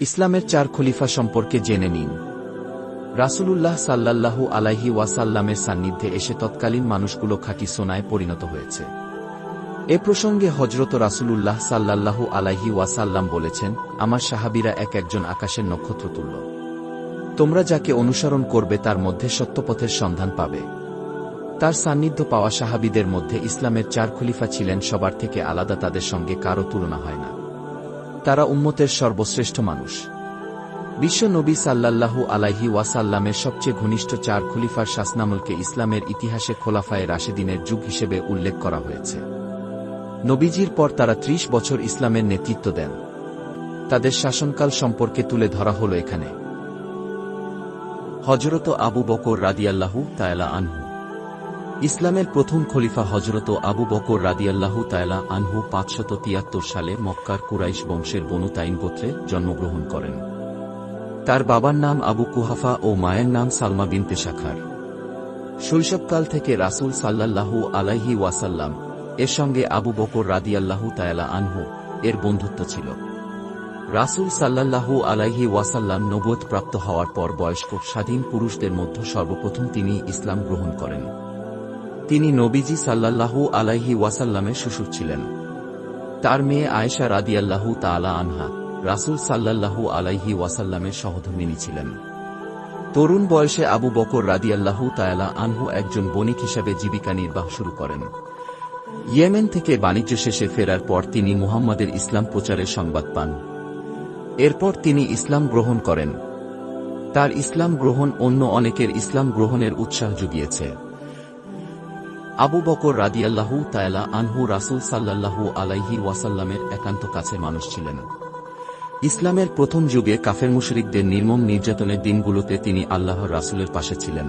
ইসলামের চার খলিফা সম্পর্কে জেনে নিন। রাসূলুল্লাহ সাল্লাল্লাহু আলাইহি ওয়াসাল্লামের সান্নিধ্যে এসে তৎকালীন মানুষগুলো খাঁটি সোনায় পরিণত হয়েছে। এ প্রসঙ্গে হজরত রাসূলুল্লাহ সাল্লাল্লাহু আলাইহি ওয়াসাল্লাম বলেছেন, আমার সাহাবীরা এক একজন আকাশের নক্ষত্র তুল্য। তোমরা যাকে অনুসরণ করবে তার মধ্যে সত্যপথের সন্ধান পাবে। তার সান্নিধ্য পাওয়া সাহাবীদের মধ্যে ইসলামের চার খলিফা ছিলেন সবার থেকে আলাদা তাদের সঙ্গে কারও তুলনা হয় না। তারা উম্মতের সর্বশ্রেষ্ঠ মানুষ। বিশ্ব নবী সাল্লাল্লাহু আলাইহি ওয়াসাল্লামের সবচেয়ে ঘনিষ্ঠ চার খলিফার শাসনামলকে ইসলামের ইতিহাসে খোলাফায়ে রাশেদিনের যুগ হিসেবে উল্লেখ করা হয়েছে। নবীজির পর তারা ত্রিশ বছর ইসলামের নেতৃত্ব দেন। তাদের শাসনকাল সম্পর্কে তুলে ধরা হল এখানে। হজরত আবু বকর রাদিয়াল্লাহু তায়ালা আনহু। ইসলামের প্রথম খলিফা হজরত আবু বকর রাদিয়াল্লাহু তায়ালা আনহু পাঁচশত তিয়াত্তর সালে মক্কার কুরাইশ বংশের বনু তাইন গোত্রে জন্মগ্রহণ করেন। তার বাবার নাম আবু কুহাফা ও মায়ের নাম সালমা বিনতে শাখার। শৈশবকাল থেকে রাসূল সাল্লাল্লাহু আলাইহি ওয়াসাল্লাম এর সঙ্গে আবু বকর রাদিয়াল্লাহু তায়ালা আনহু এর বন্ধুত্ব ছিল। রাসূল সাল্লাল্লাহু আলাইহি ওয়াসাল্লাম নবুয়ত প্রাপ্ত হওয়ার পর বয়স্ক স্বাধীন পুরুষদের মধ্যে সর্বপ্রথম তিনি ইসলাম গ্রহণ করেন। তিনি নবীজি সাল্লাল্লাহু আলাইহি ওয়াসাল্লামের শ্বশুর ছিলেন। তার মেয়ে আয়েশা রাদিয়াল্লাহু তাআলা আনহা রাসূল সাল্লাল্লাহু আলাইহি ওয়াসাল্লামের সহধর্মিনী ছিলেন। তরুণ বয়সে আবু বকর রাদিয়াল্লাহু তায়ালা আনহু একজন বণিক হিসাবে জীবিকা নির্বাহ শুরু করেন। ইয়েমেন থেকে বাণিজ্য শেষে ফেরার পর তিনি মুহাম্মাদের ইসলাম প্রচারের সংবাদ পান। এরপর তিনি ইসলাম গ্রহণ করেন। তার ইসলাম গ্রহণ অন্য অনেকের ইসলাম গ্রহণের উৎসাহ জুগিয়েছে। আবু বকর রাদিয়াল্লাহু তায়ালা আনহু রাসূল সাল্লাল্লাহু আলাইহি ওয়াসাল্লামের একান্ত কাছে মানুষ ছিলেন। ইসলামের প্রথম যুগে কাফের মুশরিকদের নির্মম নির্যাতনের দিনগুলোতে তিনি আল্লাহর রাসূলের পাশে ছিলেন।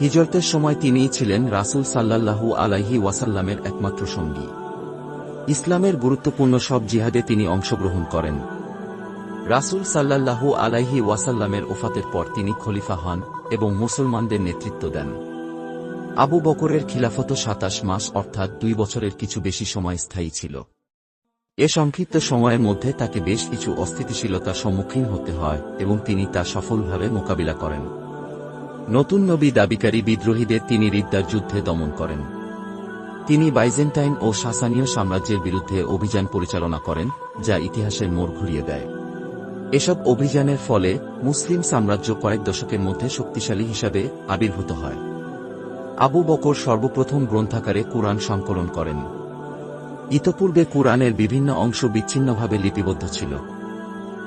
হিজরতের সময় তিনিই ছিলেন রাসূল সাল্লাল্লাহু আলাইহি ওয়াসাল্লামের একমাত্র সঙ্গী। ইসলামের গুরুত্বপূর্ণ সব জিহাদে তিনি অংশগ্রহণ করেন। রাসূল সাল্লাল্লাহু আলাইহি ওয়াসাল্লামের ওফাতের পর তিনি খলিফা হন এবং মুসলমানদের নেতৃত্ব দেন। আবু বকরের খিলাফত সাতাশ মাস অর্থাৎ দুই বছরের কিছু বেশি সময় স্থায়ী ছিল। এ সংক্ষিপ্ত সময়ের মধ্যে তাকে বেশ কিছু অস্থিতিশীলতার সম্মুখীন হতে হয় এবং তিনি তা সফলভাবে মোকাবিলা করেন। নতুন নবী দাবিকারী বিদ্রোহীদের তিনি রিদ্দার যুদ্ধে দমন করেন। তিনি বাইজেন্টাইন ও সাসানীয় সাম্রাজ্যের বিরুদ্ধে অভিযান পরিচালনা করেন, যা ইতিহাসের মোড় ঘুরিয়ে দেয়। এসব অভিযানের ফলে মুসলিম সাম্রাজ্য কয়েক দশকের মধ্যে শক্তিশালী হিসাবে আবির্ভূত হয়। আবু বকর সর্বপ্রথম গ্রন্থাকারে কুরআন সংকলন করেন। ইতপূর্বে কুরআনের বিভিন্ন অংশ বিচ্ছিন্নভাবে লিপিবদ্ধ ছিল।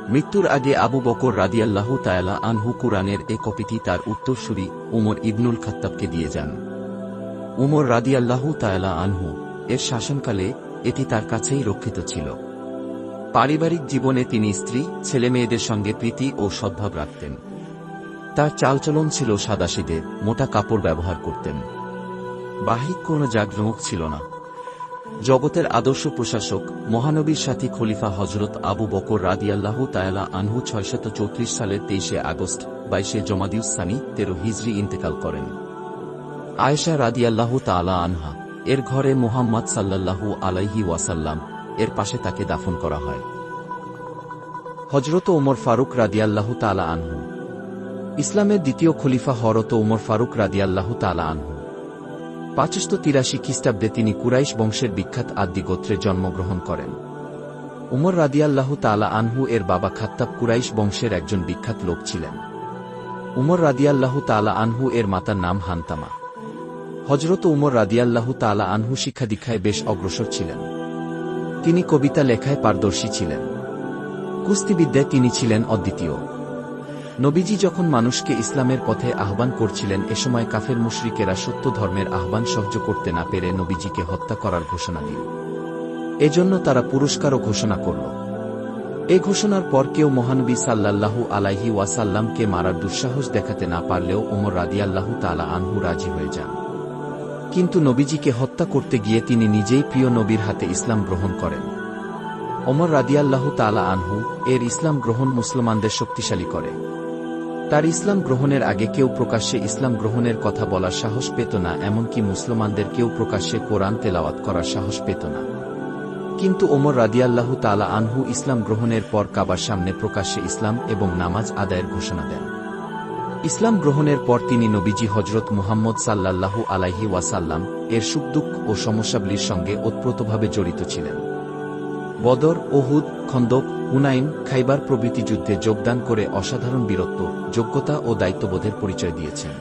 মৃত্যুর আগে আবু বকর রাদিয়াল্লাহু তায়ালা আনহু কুরআনের এ কপিটি তার উত্তরসূরি উমর ইবনুল খাত্তাবকে দিয়ে যান। উমর রাদিয়াল্লাহু তায়ালা আনহু এর শাসনকালে এটি তার কাছেই রক্ষিত ছিল। পারিবারিক জীবনে তিনি স্ত্রী, ছেলেমেয়েদের সঙ্গে প্রীতি ও সদ্ভাব রাখতেন। তার চালচলন ছিল সাদাসিদে মোটা কাপড় ব্যবহার করতেন। বাহিক কোনো জাগজমক ছিল না। জগতের আদর্শ প্রশাসক, মহানবীর সাথী খলিফা হজরত আবু বকর রাদিয়াল্লাহু তায়ালা আনহু ছয়শত চৌত্রিশ সালের তেইশে আগস্ট, বাইশে জমাদিউসানি তেরো হিজরি ইন্তেকাল করেন। আয়েশা রাদিয়াল্লাহু তাআলা আনহা, এর ঘরে মোহাম্মদ সাল্লাল্লাহু আলাইহি ওয়াসাল্লাম, এর পাশে তাকে দাফন করা হয়। হজরত ওমর ফারুক রাদিয়াল্লাহু তাআলা আনহু ইসলামের দ্বিতীয় খলিফা হরত ওমর ফারুক রাদিয়াল্লাহু তালা আনহু। পাঁচশো তিরাশি খ্রিস্টাব্দে তিনি কুরাইশ বংশের বিখ্যাত আদ্যি গোত্রে জন্মগ্রহণ করেন। উমর রাদিয়াল্লাহু তালা আনহু এর বাবা খাত্তাব কুরাইশ বংশের একজন বিখ্যাত লোক ছিলেন। উমর রাদিয়াল্লাহু তালা আনহু এর মাতার নাম হান্তামা। হজরত উমর রাদিয়াল্লাহু তালা আনহু শিক্ষা দীক্ষায় বেশ অগ্রসর ছিলেন। তিনি কবিতা লেখায় পারদর্শী ছিলেন। কুস্তিবিদ্যায় তিনি ছিলেন অদ্বিতীয়। নবীজি যখন মানুষকে ইসলামের পথে আহ্বান করছিলেন, এ সময় কাফের মুশরিকেরা সত্য ধর্মের আহ্বান সহ্য করতে না পেরে নবীজিকে হত্যা করার ঘোষণা দিল। এজন্য তারা পুরস্কারও ঘোষণা করল। এ ঘোষণার পর কেউ মহানবী সাল্লাল্লাহু আলাইহি ওয়াসাল্লামকে মারার দুঃসাহস দেখাতে না পারলেও ওমর রাদিয়াল্লাহু তালা আনহু রাজি হয়ে যান। কিন্তু নবীজিকে হত্যা করতে গিয়ে তিনি নিজেই প্রিয় নবীর হাতে ইসলাম গ্রহণ করেন। ওমর রাদিয়াল্লাহু তালা আনহু এর ইসলাম গ্রহণ মুসলমানদের শক্তিশালী করে। তার ইসলাম গ্রহণের আগে কেউ প্রকাশ্যে ইসলাম গ্রহণের কথা বলার সাহস পেত না, এমনকি মুসলমানদের কেউ প্রকাশ্যে কোরআন তেলাওয়াত করার সাহস পেত না। কিন্তু ওমর রাদিয়াল্লাহু তালা আনহু ইসলাম গ্রহণের পর কাবার সামনে প্রকাশ্যে ইসলাম এবং নামাজ আদায়ের ঘোষণা দেন। ইসলাম গ্রহণের পর তিনি নবীজি হজরত মুহাম্মদ সাল্লাল্লাহু আলাইহি ওয়াসাল্লাম এর সুখদুঃখ ও সমস্যাবলীর সঙ্গে ওতপ্রোতভাবে জড়িত ছিলেন। বদর ওহুদ খন্দক, হুনাইন খাইবার প্রভৃতি যুদ্ধে যোগদান করে অসাধারণ বীরত্ব, যোগ্যতা ও দায়িত্ববোধের পরিচয় দিয়েছেন।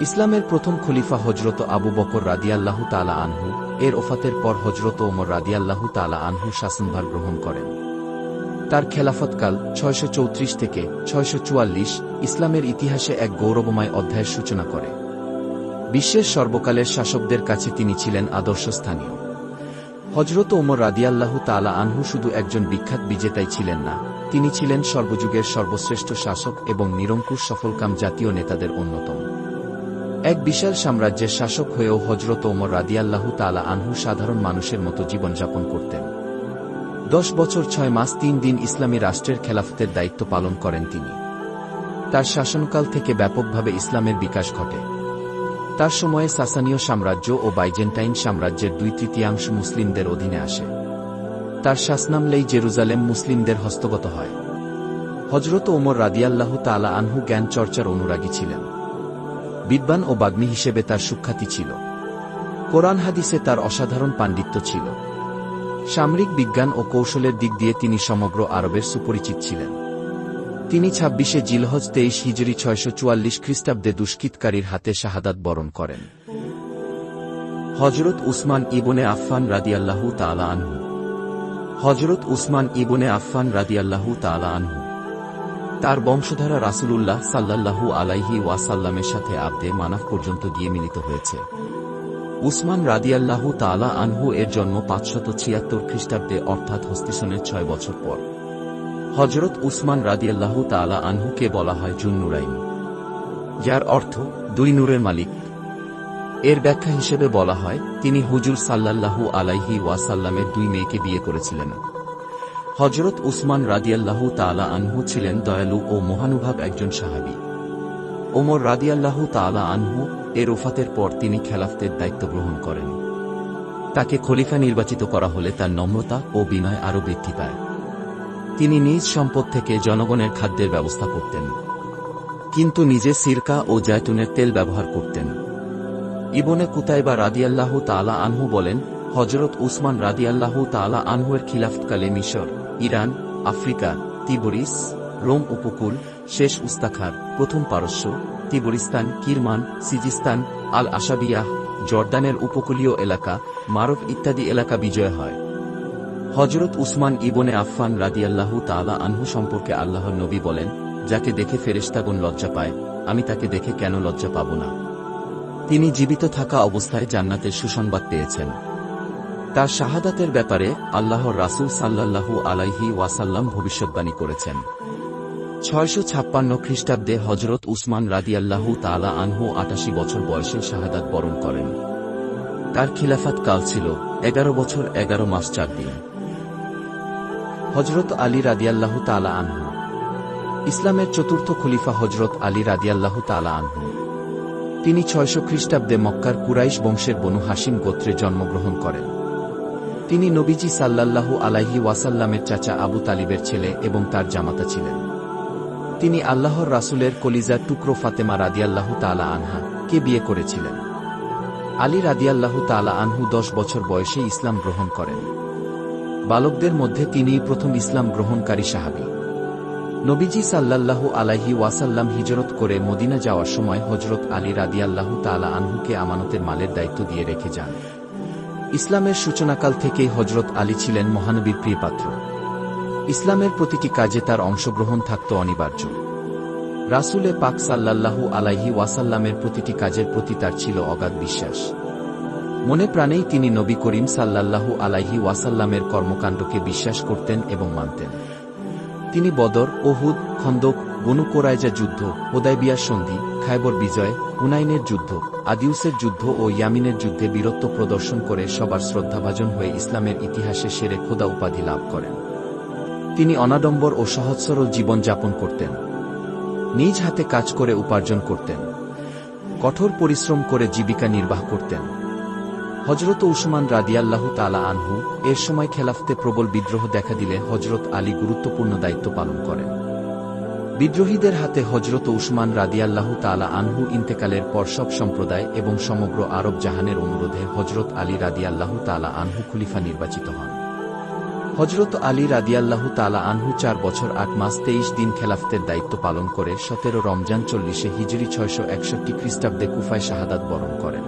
ইসলামের প্রথম খলিফা হজরত আবু বকর রাদিয়াল্লাহু তালা আনহু, এর ওফাতের পর হজরত ওমর রাদিয়াল্লাহু তালা আনহু শাসনভার গ্রহণ করেন। তার খেলাফতকাল ছয়শো চৌত্রিশ থেকে ছয়শো চুয়াল্লিশ ইসলামের ইতিহাসে এক গৌরবময় অধ্যায়ের সূচনা করে। বিশ্বের সর্বকালের শাসকদের কাছে তিনি ছিলেন আদর্শস্থানীয়। হজরত ওমর রাদিয়াল্লাহু তালা আনহু শুধু একজন বিখ্যাত বিজেতাই ছিলেন না, তিনি ছিলেন সর্বযুগের সর্বশ্রেষ্ঠ শাসক এবং নিরঙ্কুশ সফলকাম জাতীয় নেতাদের অন্যতম। এক বিশাল সাম্রাজ্যের শাসক হয়েও হজরত ওমর রাদিয়াল্লাহু তালা আনহু সাধারণ মানুষের মতো জীবনযাপন করতেন। দশ বছর ছয় মাস তিন দিন ইসলামী রাষ্ট্রের খেলাফতের দায়িত্ব পালন করেন তিনি। তার শাসনকাল থেকে ব্যাপকভাবে ইসলামের বিকাশ ঘটে। তার সময়ে সাসানীয় সাম্রাজ্য ও বাইজেন্টাইন সাম্রাজ্যের দুই তৃতীয়াংশ মুসলিমদের অধীনে আসে। তার শাসনামলেই জেরুজালেম মুসলিমদের হস্তগত হয়। হজরত ওমর রাদিয়াল্লাহু তালা আনহু জ্ঞান চর্চার অনুরাগী ছিলেন। বিদ্বান ও বাগ্মী হিসেবে তার সুখ্যাতি ছিল। কোরআন হাদিসে তার অসাধারণ পাণ্ডিত্য ছিল। সামরিক বিজ্ঞান ও কৌশলের দিক দিয়ে তিনি সমগ্র আরবের সুপরিচিত ছিলেন। তিনি ছাব্বিশে জিলহজ তেইশ হিজরি ছয়শো চুয়াল্লিশ খ্রিস্টাব্দে দুষ্কৃতকারীর হাতে শাহাদাত বরণ করেন। হজরত উসমান ইবনে আফফান রাদিয়াল্লাহু তালা আনহু। হজরত উসমান ইবনে আফফান রাদিয়াল্লাহু তালা আনহু। তার বংশধারা রাসূলুল্লাহ সাল্লাল্লাহু আলাইহি ওয়াসাল্লামের সাথে আব্দে মানাফ পর্যন্ত গিয়ে মিলিত হয়েছে। উসমান রাদিয়াল্লাহু তালা আনহু এর জন্ম পাঁচশত ছিয়াত্তর খ্রিস্টাব্দে, অর্থাৎ হস্তিসনের ছয় বছর পর। হজরত উসমান রাদিয়াল্লাহু তালা আনহুকে বলা হয় জুন নুরাইন যার অর্থ দুই নূরের মালিক। এর ব্যাখ্যা হিসেবে বলা হয়, তিনি হুজুর সাল্লাল্লাহু আলাইহি ওয়াসাল্লামের দুই মেয়েকে বিয়ে করেছিলেন। হজরত উসমান রাদিয়াল্লাহু তালা আনহু ছিলেন দয়ালু ও মহানুভাব একজন সাহাবী। ওমর রাদিয়াল্লাহু তালা আনহু এর ওফাতের পর তিনি খেলাফতের দায়িত্ব গ্রহণ করেন। তাকে খলিফা নির্বাচিত করা হলে তার নম্রতা ও বিনয় আরও বৃদ্ধি পায়। তিনি নিজ সম্পদ থেকে জনগণের খাদ্যের ব্যবস্থা করতেন। কিন্তু নিজে সিরকা ও জায়তুনের তেল ব্যবহার করতেন। ইবনে কুতাইবা রাদিয়াল্লাহু তালা আনহু বলেন হজরত উসমান রাদিয়াল্লাহু তালা আনহুয়ের খিলাফতকালে মিশর, ইরান, আফ্রিকা, তিবরিস, রোম উপকূল, শেষ উস্তাখার, প্রথম পারস্য, তিবরিস্তান, কিরমান, সিজিস্তান আল আশাবিয়াহ জর্দানের উপকূলীয় এলাকা মারব ইত্যাদি এলাকা বিজয় হয়। হজরত উসমান ইবনে আফফান রাদিয়াল্লাহু তালা আনহু সম্পর্কে আল্লাহর নবী বলেন, যাকে দেখে ফেরেশতাগণ লজ্জা পায়, আমি তাকে দেখে কেন লজ্জা পাব না? তিনি জীবিত থাকা অবস্থায় জান্নাতের সুসংবাদ পেয়েছেন। তার শাহাদাতের ব্যাপারে আল্লাহর রাসূল সাল্লাল্লাহু আলাইহি ওয়াসাল্লাম ভবিষ্যৎবাণী করেছেন। ছয়শো ছাপ্পান্ন খ্রিস্টাব্দে হজরত উসমান রাদিয়াল্লাহু তালা আনহু আটাশি বছর বয়সে শাহাদাত বরণ করেন। তার খিলাফাত কাল ছিল, এগারো বছর এগারো মাস চার দিন। হজরত আলী রাদিয়াল্লাহু তালা আনহু। ইসলামের চতুর্থ খলিফা হজরত আলী রাদিয়াল্লাহু তালা আনহু। তিনি ছয়শো খ্রিস্টাব্দে মক্কার কুরাইশ বংশের বনু হাসিম গোত্রে জন্মগ্রহণ করেন। তিনি নবীজি সাল্লাল্লাহু আলাইহি ওয়াসাল্লামের চাচা আবু তালিবের ছেলে এবং তার জামাতা ছিলেন। তিনি আল্লাহর রাসুলের কলিজা টুকরো ফাতেমা রাদিয়াল্লাহু তালা আনহা কে বিয়ে করেছিলেন। আলী রাদিয়াল্লাহু তালা আনহু দশ বছর বয়সে ইসলাম গ্রহণ করেন। বালকদের মধ্যে তিনিই প্রথম ইসলাম গ্রহণকারী সাহাবি। নবীজি সাল্লাল্লাহু আলাইহি ওয়াসাল্লাম হিজরত করে মদিনা যাওয়ার সময় হজরত আলী রাদিয়াল্লাহু তালা আনহুকে আমানতের মালের দায়িত্ব দিয়ে রেখে যান। ইসলামের সূচনাকাল থেকেই হজরত আলী ছিলেন মহানবীর প্রিয় পাত্র ইসলামের প্রতিটি কাজে তার অংশগ্রহণ থাকত অনিবার্য। রাসুলে পাক সাল্লাল্লাহু আলাইহি ওয়াসাল্লামের প্রতিটি কাজের প্রতি তার ছিল অগাধ বিশ্বাস। মনে প্রাণেই তিনি নবী করিম সাল্লাল্লাহু আলাইহি ওয়াসাল্লামের কর্মকাণ্ডকে বিশ্বাস করতেন এবং মানতেন। তিনি বদর, ওহুদ, খন্দক, বনু কোরাইজা যুদ্ধ, হোদাইবিয়ার সন্ধি, খায়বর বিজয়, হুনাইনের যুদ্ধ, আদিউসের যুদ্ধ ও ইয়ামিনের যুদ্ধে বীরত্ব প্রদর্শন করে সবার শ্রদ্ধাভাজন হয়ে ইসলামের ইতিহাসে সেরে খোদা উপাধি লাভ করেন। তিনি অনাডম্বর ও সহজ সরল জীবনযাপন করতেন। নিজ হাতে কাজ করে উপার্জন করতেন। কঠোর পরিশ্রম করে জীবিকা নির্বাহ করতেন। হজরত উসমান রাদিয়াল্লাহু তালা আনহু এর সময় খেলাফতে প্রবল বিদ্রোহ দেখা দিলে হজরত আলী গুরুত্বপূর্ণ দায়িত্ব পালন করেন। বিদ্রোহীদের হাতে হজরত উসমান রাদিয়াল্লাহু তালা আনহু ইন্তেকালের পর সব সম্প্রদায় এবং সমগ্র আরব জাহানের অনুরোধে হজরত আলী রাদিয়াল্লাহু তালা আনহু খলিফা নির্বাচিত হন। হজরত আলী রাদিয়াল্লাহু তালা আনহু চার বছর আট মাস তেইশ দিন খেলাফতের দায়িত্ব পালন করে সতেরো রমজান চল্লিশে হিজরি ছয়শো একষট্টি খ্রিস্টাব্দে কুফায় শাহাদাত বরণ করেন।